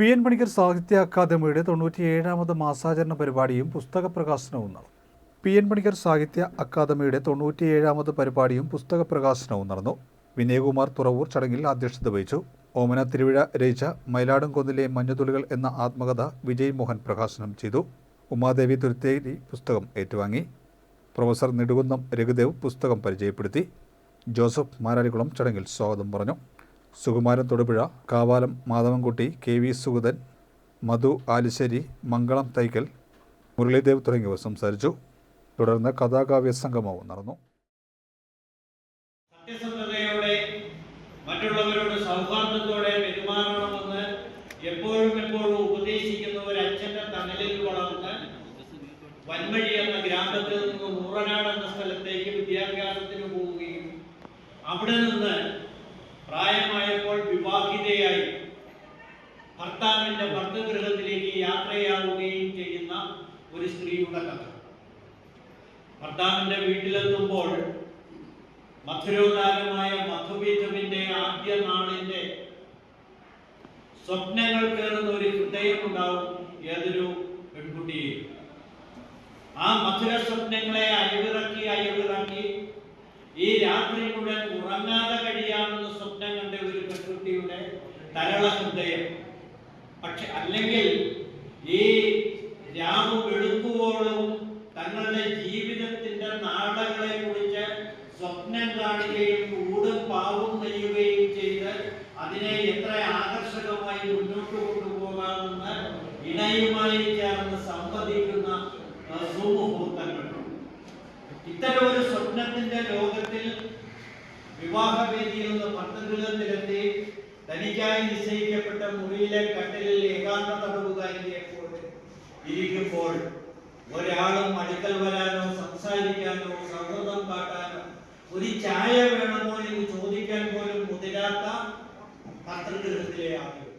P N Panicker സാഹിത്യ അക്കാദമിയുടെ തൊണ്ണൂറ്റിയേഴാമത് മാസാചരണ പരിപാടിയും പുസ്തക പ്രകാശനവും നടന്നു. പി എൻ പണിക്കർ സാഹിത്യ അക്കാദമിയുടെ തൊണ്ണൂറ്റിയേഴാമത് പരിപാടിയും പുസ്തക പ്രകാശനവും നടന്നു. വിനയകുമാർ തുറവൂർ ചടങ്ങിൽ അധ്യക്ഷത വഹിച്ചു. ഓമന തിരുവിഴ രചിച്ച മയിലാടുംകൊന്നിലെ മഞ്ഞുതുളികൾ എന്ന ആത്മകഥ വിജയ് മോഹൻ പ്രകാശനം ചെയ്തു. ഉമാദേവി തുരുത്തേരി പുസ്തകം ഏറ്റുവാങ്ങി. പ്രൊഫസർ നെടുകുന്നം രഘുദേവ് പുസ്തകം പരിചയപ്പെടുത്തി. ജോസഫ് മാരാരികുളം ചടങ്ങിൽ സ്വാഗതം പറഞ്ഞു. സുകുമാരൻ തൊടുപുഴ കാവാലം മാധവൻകുട്ടി കെ വി സുഗതൻ മധു ആലിശ്ശേരി മംഗളം തൈക്കൽ മുരളീദേവ് തുടങ്ങിയവർ സംസാരിച്ചു. തുടർന്ന് കഥാകാവ്യ സംഗമവും നടന്നു. സത്യസന്ധതയോടെ മറ്റുള്ളവരോട് സൗഹാർദ്ദത്തോടെ പെരുമാറണമെന്ന് എപ്പോഴും എപ്പോഴും ഉപദേശിക്കുന്ന ഒരു അച്ഛന്റെ തണലിൽ വളർന്ന് വൻമഴി എന്ന ഗ്രാമത്തിൽ നിന്ന് നൂറനാട് എന്ന സ്ഥലത്തേക്ക് വിദ്യാഭ്യാസത്തിന് പോവുകയും അവിടെ നിന്ന് പ്രായമായപ്പോൾ വിവാഹിതയായി ഭർത്താവിന്റെ ഭർത്തഗൃഹത്തിലേക്ക് യാത്രയാവുകയും ചെയ്യുന്ന ഒരു സ്ത്രീയുടെ കഥ. ഭർത്താവിന്റെ വീട്ടിലെത്തുമ്പോൾ മധുരോദാരമായ മധുബീജമിന്റെ ആദ്യ നാളിന്റെ സ്വപ്നങ്ങൾ കയറുന്ന ഒരു ഹൃദയമുണ്ടാവും ഏതൊരു പെൺകുട്ടിയെ ആ മധുര സ്വപ്നങ്ങളെ അയവിറക്കി അയവിറക്കി ഈ രാത്രി മുഴുവൻ ഉറങ്ങാതെ കഴിയാമെന്ന് സ്വപ്നം കണ്ട ഒരു പെൺകുട്ടിയുടെ തരള ഹൃദയം പക്ഷെ അല്ലെങ്കിൽ ഈ രാമു വെളുക്കുവോളും തങ്ങളുടെ ജീവിതത്തിന്റെ നാടകളെ കുറിച്ച് സ്വപ്നം കാണുകയും ഊടും പാവും നെയ്യുകയും ചെയ്ത് അതിനെ എത്ര ആകർഷകമായി മുന്നോട്ട് കൊണ്ടുപോകാമെന്ന് ഇണയുമായി ചേർന്ന് സംവദിക്കുന്ന സുമുഹൂർത്തങ്ങൾ. ഇത്തരം സ്വപ്നത്തിന്റെ ലോകത്തിൽ വിവാഹവേദിയിൽ നിന്ന് ഭർത്തഗൃഹത്തിലെത്തി തനിക്കായി നിശ്ചയിക്കപ്പെട്ട മുറിയിലെ കട്ടിലിൽ ഏകാന്ത തടവുകാരിയെ പോലെ ഇരിക്കുമ്പോൾ ഒരാളും അടുക്കൽ വരാനോ സംസാരിക്കാനോ സൗഹൃദം കാട്ടാനോ ഒരു ചായ വേണമോ എന്ന് ചോദിക്കാൻ പോലും മുതിരാത്ത ഭർത്തൃഗൃഹത്തിലെ ആളുകൾ.